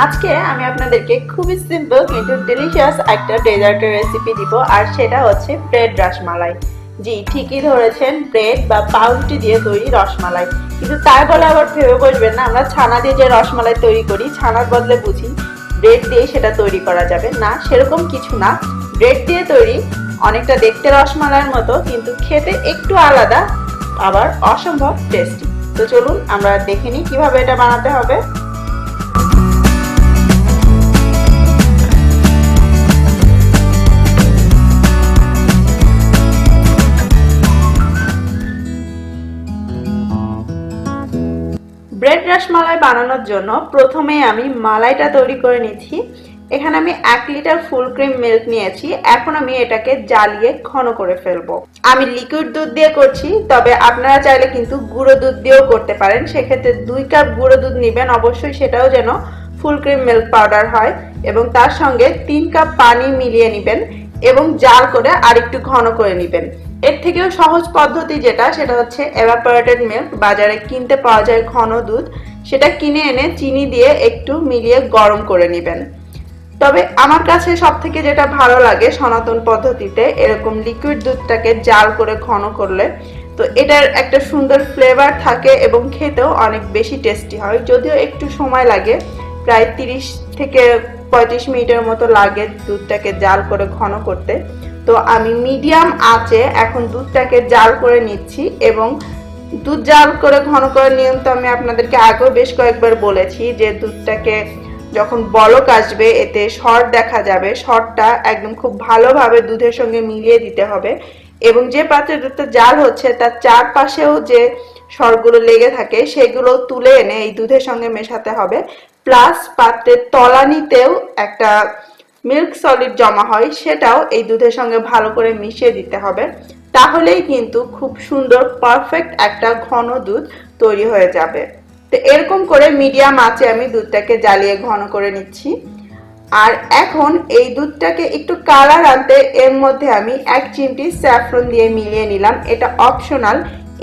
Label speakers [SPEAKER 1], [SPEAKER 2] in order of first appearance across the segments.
[SPEAKER 1] আজকে আমি আপনাদেরকে খুবই সিম্পল কিন্তু ডেলিশিয়াস একটা ডেজার্টের রেসিপি দিব, আর সেটা হচ্ছে ব্রেড রসমালাই। জি, ঠিকই ধরেছেন ব্রেড বা পাউরুটি দিয়ে তৈরি রসমালাই। কিন্তু তাই বলে আবার ভেবে বসবেন না, আমরা ছানা দিয়ে যে রসমালাই তৈরি করি, ছানার বদলে বুঝি ব্রেড দিয়ে সেটা তৈরি করা যাবে। না, সেরকম কিছু না। ব্রেড দিয়ে তৈরি অনেকটা দেখতে রসমালাইয়ের মতো, কিন্তু খেতে একটু আলাদা, আবার অসম্ভব টেস্টি তো চলুন, আমরা দেখে নিই কীভাবে এটা বানাতে হবে। ব্রেড রসমালাই বানানোর জন্য প্রথমে আমি মালাইটা তৈরি করে নিচ্ছি এখানে আমি এক লিটার ফুল ক্রিম মিল্ক নিয়েছি। এখন আমি এটাকে জ্বালিয়ে ঘন করে ফেলব। আমি লিকুইড দুধ দিয়ে করছি, তবে আপনারা চাইলে কিন্তু গুঁড়ো দুধ দিয়েও করতে পারেন। সেক্ষেত্রে দুই কাপ গুঁড়ো দুধ নেবেন। অবশ্যই সেটাও যেন ফুল ক্রিম মিল্ক পাউডার হয় এবং তার সঙ্গে তিন কাপ পানি মিলিয়ে নেবেন এবং জাল করে আরেকটু ঘন করে নেবেন। এর থেকেও সহজ পদ্ধতি যেটা, সেটা হচ্ছে এভাপোরেটেড মিল্ক বাজারে কিনতে পাওয়া যায় ঘন দুধ। সেটা কিনে এনে চিনি দিয়ে একটু মিলিয়ে গরম করে নেবেন। তবে আমার কাছে সব থেকে যেটা ভালো লাগে সনাতন পদ্ধতিতে, এরকম লিকুইড দুধটাকে জাল করে ঘন করলে, তো এটার একটা সুন্দর ফ্লেভার থাকে এবং খেতেও অনেক বেশি টেস্টি হয়। যদিও একটু সময় লাগে, প্রায় তিরিশ থেকে পঁয়ত্রিশ মিনিটের মতো লাগে দুধটাকে জাল করে ঘন করতে। তো আমি মিডিয়াম আঁচে এখন দুধটাকে জাল করে নিচ্ছি এবং দুধ জাল করে ঘন করে নিয়ম তো আমি আপনাদেরকে আগেও বেশ কয়েকবার বলেছি যে দুধটাকে যখন বলক আসবে, এতে শর্ট দেখা যাবে। শর্টটা একদম খুব ভালোভাবে দুধের সঙ্গে মিলিয়ে দিতে হবে এবং যে পাত্রে দুধটা জাল হচ্ছে, তার চারপাশেও যে স্বরগুলো লেগে থাকে, সেগুলো তুলে এনে এই দুধের সঙ্গে মেশাতে হবে। প্লাস পাত্রের তলানিতেও একটা মিল্ক সলিড জমা হয়, সেটাও এই দুধের সঙ্গে ভালো করে মিশিয়ে দিতে হবে। তাহলেই কিন্তু খুব সুন্দর পারফেক্ট একটা ঘন দুধ তৈরি হয়ে যাবে। তো এরকম করে মিডিয়াম আঁচে আমি দুধটাকে জ্বালিয়ে ঘন করে নিচ্ছি। আর এখন এই দুধটাকে একটু কালার আনতে এর মধ্যে আমি এক চিমটি স্যাফরন দিয়ে মিলিয়ে নিলাম। এটা অপশনাল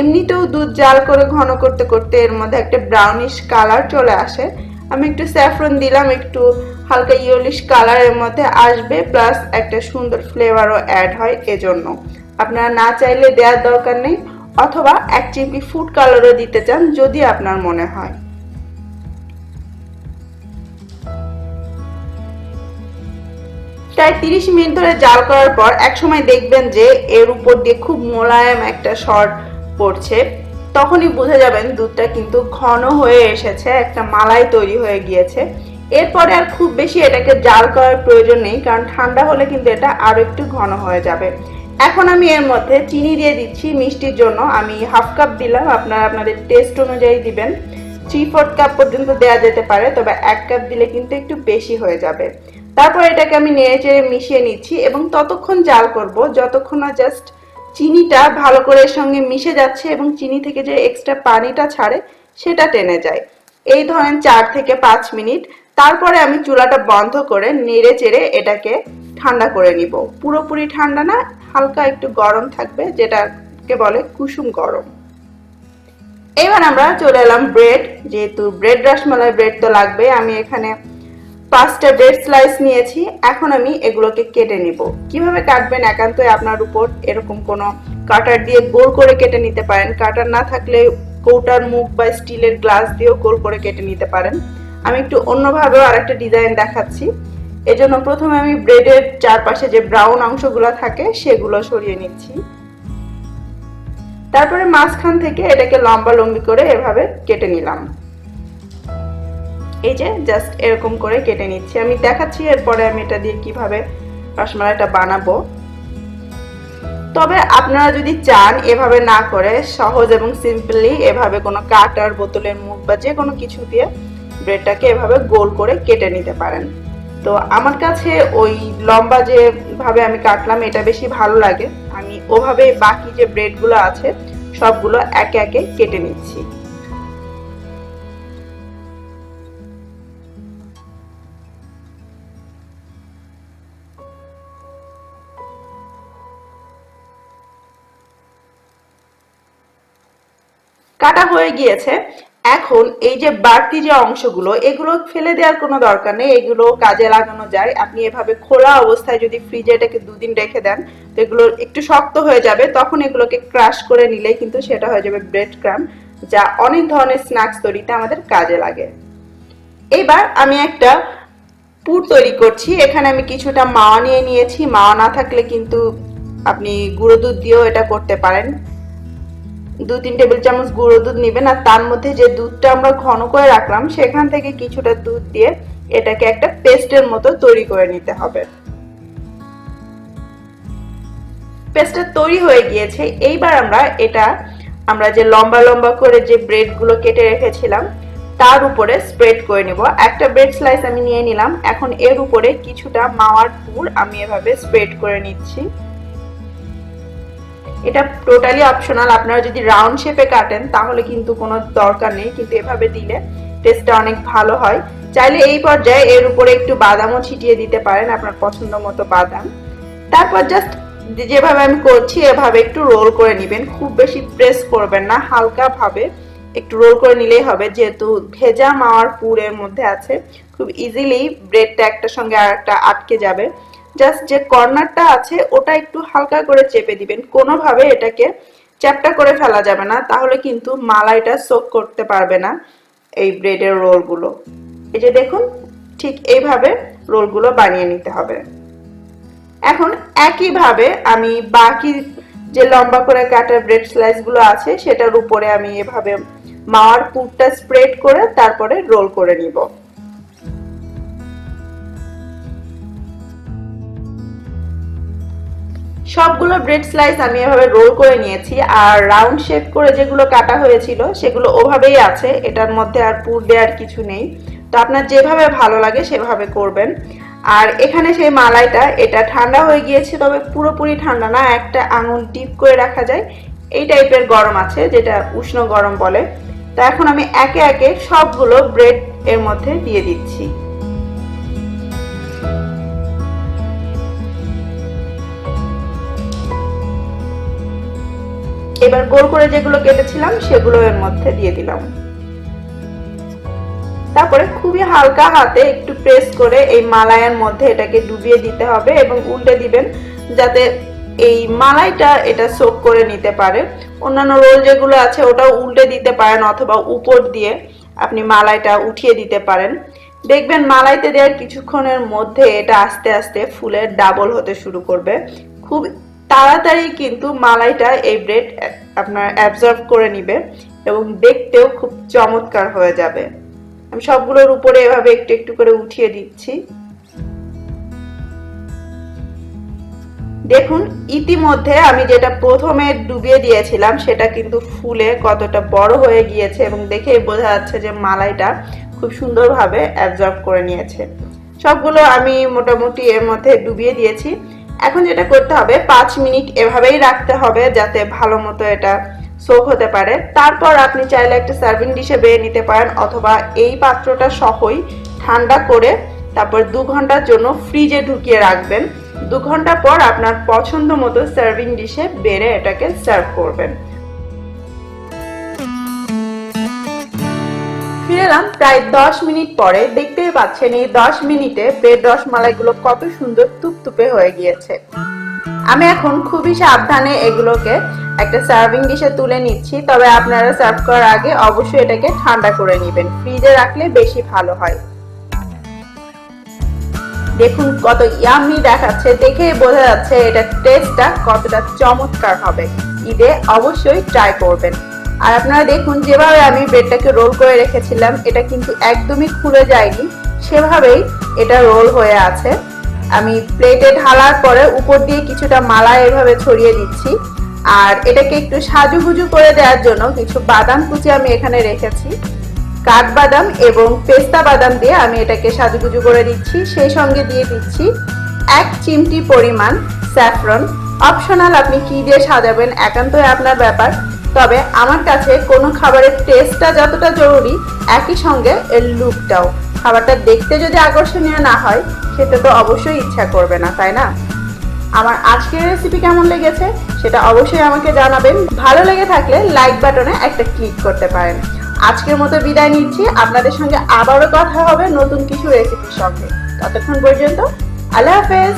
[SPEAKER 1] এমনিতেও দুধ জাল করে ঘন করতে করতে এর মধ্যে একটা ব্রাউনিশ কালার চলে আসে। আমি একটু স্যাফরন দিলাম, একটু হালকা ইয়েলিশ কালারের মধ্যে আসবে প্লাস একটা সুন্দর ফ্লেভারও অ্যাড হয় এজন্য। আপনারা না চাইলে দেওয়ার দরকার নেই, অথবা এক চিমটি ফুড কালারও দিতে চান, যদি আপনার মনে হয়। প্রায় তিরিশ মিনিট ধরে জাল করার পর এক সময় দেখবেন যে এর উপর দিয়ে খুব মোলায়েম একটা শর্ট পড়ছে। তখনই বুঝে যাবেন দুধটা কিন্তু ঘন হয়ে এসেছে, একটা মালাই তৈরি হয়ে গিয়েছে। এরপরে আর খুব বেশি এটাকে জাল করার প্রয়োজন নেই, কারণ ঠান্ডা হলে কিন্তু এটা আরও একটু ঘন হয়ে যাবে। এখন আমি এর মধ্যে চিনি দিয়ে দিচ্ছি মিষ্টির জন্য। আমি হাফ কাপ দিলাম, আপনারা আপনাদের টেস্ট অনুযায়ী দিবেন। থ্রি ফোর্থ কাপ পর্যন্ত দেওয়া যেতে পারে, তবে এক কাপ দিলে কিন্তু একটু বেশি হয়ে যাবে। তারপর এটাকে আমি নেড়ে চেড়ে মিশিয়ে নিচ্ছি এবং ততক্ষণ জাল করব, যতক্ষণ না জাস্ট চিনিটা ভালো করে এর সঙ্গে মিশে যাচ্ছে এবং চিনি থেকে যে এক্সট্রা পানিটা ছাড়ে, সেটা টেনে যায়। এই ধরেন চার থেকে পাঁচ মিনিট। তারপরে আমি চুলাটা বন্ধ করে নেড়ে চেড়ে এটাকে ঠান্ডা করে নিব। পুরোপুরি ঠান্ডা না, হালকা একটু গরম থাকবে, যেটাকে বলে কুসুম গরম। এবার আমরা চলে এলাম ব্রেড। যেহেতু ব্রেড, রসমালাই ব্রেড তো লাগবে আমি এখানে পাঁচটা ব্রেড স্লাইস নিয়েছি। এখন আমি এগুলোকে কেটে নিব। কীভাবে কাটবেন একান্তই আপনার উপর এরকম কোনো কাটার দিয়ে গোল করে কেটে নিতে পারেন। কাটার না থাকলে কৌটার মুখ বা স্টিলের গ্লাস দিয়েও গোল করে কেটে নিতে পারেন। আমি একটু অন্যভাবেও আরেকটা ডিজাইন দেখাচ্ছি। এজন্য প্রথমে আমি ব্রেডের চারপাশে যে ব্রাউন অংশগুলো থাকে, সেগুলো সরিয়ে নিচ্ছি। তারপরে মাঝখান থেকে এটাকে লম্বা লম্বি করে এভাবে কেটে নিলাম। এই যে জাস্ট এরকম করে কেটে নিচ্ছি। আমি দেখাচ্ছি এরপরে আমি এটা দিয়ে কীভাবে রসমালাইটা বানাবো। তবে আপনারা যদি চান এভাবে না করে সহজ এবং সিম্পলি এভাবে কোনো কাটার বোতলের মুখ বা যে কোনো কিছু দিয়ে ব্রেডটাকে এভাবে গোল করে কেটে নিতে পারেন। তো আমার কাছে ওই লম্বা যেভাবে আমি কাটলাম, এটা বেশি ভালো লাগে। আমি ওভাবে বাকি যে ব্রেডগুলো আছে, সবগুলো একে একে কেটে নিচ্ছি। কাটা হয়ে গিয়েছে। এখন এই যে বাড়তি যে অংশগুলো, এগুলো ফেলে দেওয়ার কোনো দরকার নেই, এগুলো কাজে লাগানো যায়। আপনি এভাবে খোলা অবস্থায় যদি ফ্রিজে এটাকে দুদিন রেখে দেন, তো এগুলো একটু শক্ত হয়ে যাবে, তখন এগুলোকে ক্রাশ করে নিলে কিন্তু সেটা হয়ে যাবে ব্রেড ক্রাম যা অনেক ধরনের স্ন্যাক্স তৈরিতে আমাদের কাজে লাগে। এবার আমি একটা পুর তৈরি করছি। এখানে আমি কিছুটা মাওয়া নিয়ে নিয়েছি। মাওয়া না থাকলে কিন্তু আপনি গুঁড়ো দুধ দিয়েও এটা করতে পারেন। দু, তিন টেবিল চামচ গুঁড়ো দুধ নেবেন আর তার মধ্যে যে দুধটা আমরা ঘন করে রাখলাম, সেখান থেকে কিছুটা দুধ দিয়ে এটাকে একটা পেস্টের মতো তৈরি করে নিতে হবে। পেস্টটা তৈরি হয়ে গিয়েছে। এইবার আমরা এটা, আমরা যে লম্বা লম্বা করে যে ব্রেডগুলো কেটে রেখেছিলাম, তার উপরে স্প্রেড করে নিব। একটা ব্রেড স্লাইস আমি নিয়ে নিলাম। এখন এর উপরে কিছুটা মাওয়ার পুর আমি এভাবে স্প্রেড করে নিচ্ছি। এটা টোটালি অপশনাল আপনারা যদি রাউন্ড শেপে কাটেন, তাহলে কিন্তু কোনো দরকার নেই, কিন্তু এভাবে দিলে টেস্টটা অনেক ভালো হয়। চাইলে এই পর্যায়ে এর উপরে একটু বাদামও ছিটিয়ে দিতে পারেন, আপনার পছন্দ মতো বাদাম। তারপর জাস্ট যেভাবে আমি করছি, এভাবে একটু রোল করে নেবেন। খুব বেশি প্রেস করবেন না হালকা ভাবে একটু রোল করে নিলেই হবে। যেহেতু ভেজা মাওয়ার পুরের মধ্যে আছে, খুব ইজিলি ব্রেডটা একটা সঙ্গে আর একটা আটকে যাবে। জাস্ট যে কর্নারটা আছে, ওটা একটু হালকা করে চেপে দিবেন। কোনোভাবে এটাকে চ্যাপটা করে ফেলা যাবে না, তাহলে কিন্তু মালাইটা সোক করতে পারবে না এই ব্রেডের রোলগুলো এই যে দেখুন, ঠিক এইভাবে রোলগুলো বানিয়ে নিতে হবে। এখন একইভাবে আমি বাকি যে লম্বা করে কাটা ব্রেড স্লাইসগুলো আছে, সেটার উপরে আমি এভাবে মাওয়ার পুরটা স্প্রেড করে তারপরে রোল করে নিব। সবগুলো ব্রেড স্লাইস আমি এভাবে রোল করে নিয়েছি আর রাউন্ড শেপ করে যেগুলো কাটা হয়েছিল সেগুলো ওভাবেই আছে। এটার মধ্যে আর পুর দেওয়ার কিছু নেই। তো আপনার যেভাবে ভালো লাগে সেভাবে করবেন। আর এখানে সেই মালাইটা, এটা ঠান্ডা হয়ে গিয়েছে, তবে পুরোপুরি ঠান্ডা না, একটা আঙুল ডিপ করে রাখা যায়। এই টাইপের গরম আছে, যেটা উষ্ণ গরম বলে। তো এখন আমি একে একে সবগুলো ব্রেড এর মধ্যে দিয়ে দিচ্ছি। এবার গোল করে যেগুলো কেটেছিলাম, সেগুলো এর মধ্যে দিয়ে দিলাম। তারপরে খুবই হালকা হাতে একটু প্রেস করে এই মালাইয়ের মধ্যে এটাকে ডুবিয়ে দিতে হবে এবং উল্টে দিবেন, যাতে এই মালাইটা এটা সোক করে নিতে পারে। অন্যান্য রোল যেগুলো আছে, ওটাও উল্টে দিতে পারেন অথবা উপর দিয়ে আপনি মালাইটা উঠিয়ে দিতে পারেন। দেখবেন মালাইতে দেওয়ার কিছুক্ষণের মধ্যে এটা আস্তে আস্তে ফুলের ডাবল হতে শুরু করবে। খুব তাড়াতাড়ি কিন্তু মালাইটা এই ব্রেড আপনার অ্যাবজর্ব করে নিবে এবং দেখতেও খুব চমৎকার হয়ে যাবে। আমি সবগুলোর উপরে এভাবে একটু একটু করে উঠিয়ে দিচ্ছি। দেখুন, ইতিমধ্যে আমি যেটা প্রথমে ডুবিয়ে দিয়েছিলাম, সেটা কিন্তু ফুলে কতটা বড় হয়ে গিয়েছে এবং দেখেই বোঝা যাচ্ছে যে মালাইটা খুব সুন্দরভাবে অ্যাবজর্ব করে নিয়েছে। সবগুলো আমি মোটামুটি এর মধ্যে ডুবিয়ে দিয়েছি। এখন যেটা করতে হবে, পাঁচ মিনিট এভাবেই রাখতে হবে যাতে ভালো মতো এটা সোক হতে পারে। তারপর আপনি চাইলে একটা সার্ভিং ডিশে বেয়ে নিতে পারেন অথবা এই পাত্রটা সহই ঠান্ডা করে তারপর দু ঘণ্টার জন্য ফ্রিজে ঢুকিয়ে রাখবেন। দু ঘণ্টা পর আপনার পছন্দ মতো সার্ভিং ডিশে বেড়ে এটাকে সার্ভ করবেন। এলাম প্রায় দশ মিনিট পরে দেখতেই পাচ্ছেন এই দশ মিনিটে ব্রেড রসমালাইগুলো কত সুন্দর তুপতুপে হয়ে গিয়েছে। আমি এখন খুবই সাবধানে এগুলোকে একটা সার্ভিং ডিশে তুলে নিচ্ছি, তবে আপনারা সার্ভ করার আগে অবশ্যই এটাকে ঠান্ডা করে নেবেন, ফ্রিজে রাখলে বেশি ভালো হয়। দেখুন কত ইয়ামি দেখাচ্ছে দেখে বোঝা যাচ্ছে এটা টেস্টটা কতটা চমৎকার হবে। ঈদে অবশ্যই ট্রাই করবেন। আর আপনারা দেখুন, যেভাবে আমি ব্রেডটাকে রোল করে রেখেছিলাম, এটা কিন্তু একদমই খুলে যায়নি। সেভাবেই এটা রোল হয়ে আছে। আমি প্লেটে ঢালার পরে উপর দিয়ে কিছুটা মালা এভাবে ছড়িয়ে দিচ্ছি। আর এটাকে একটু সাজুগুজু করে দেওয়ার জন্য কিছু বাদাম কুচি আমি এখানে রেখেছি। কাঠবাদাম এবং পেস্তা বাদাম দিয়ে আমি এটাকে সাজুগুজু করে দিচ্ছি। সেই সঙ্গে দিয়ে দিচ্ছি এক চিমটি পরিমাণ স্যাফরন। অপশনাল আপনি কি দিয়ে সাজাবেন একান্তই আপনার ব্যাপার। তবে আমার কাছে কোনো খাবারের টেস্টটা যতটা জরুরি, একই সঙ্গে এর লুকটাও খাবারটা দেখতে যদি আকর্ষণীয় না হয় সেটা তো অবশ্যই ইচ্ছা করবে না, তাই না? আমার আজকের রেসিপি কেমন লেগেছে, সেটা অবশ্যই আমাকে জানাবেন। ভালো লেগে থাকলে লাইক বাটনে একটা ক্লিক করতে পারেন। আজকের মতো বিদায় নিচ্ছি। আপনাদের সঙ্গে আবারও কথা হবে নতুন কিছু রেসিপির সঙ্গে। ততক্ষণ পর্যন্ত, আল্লাহ হাফেজ!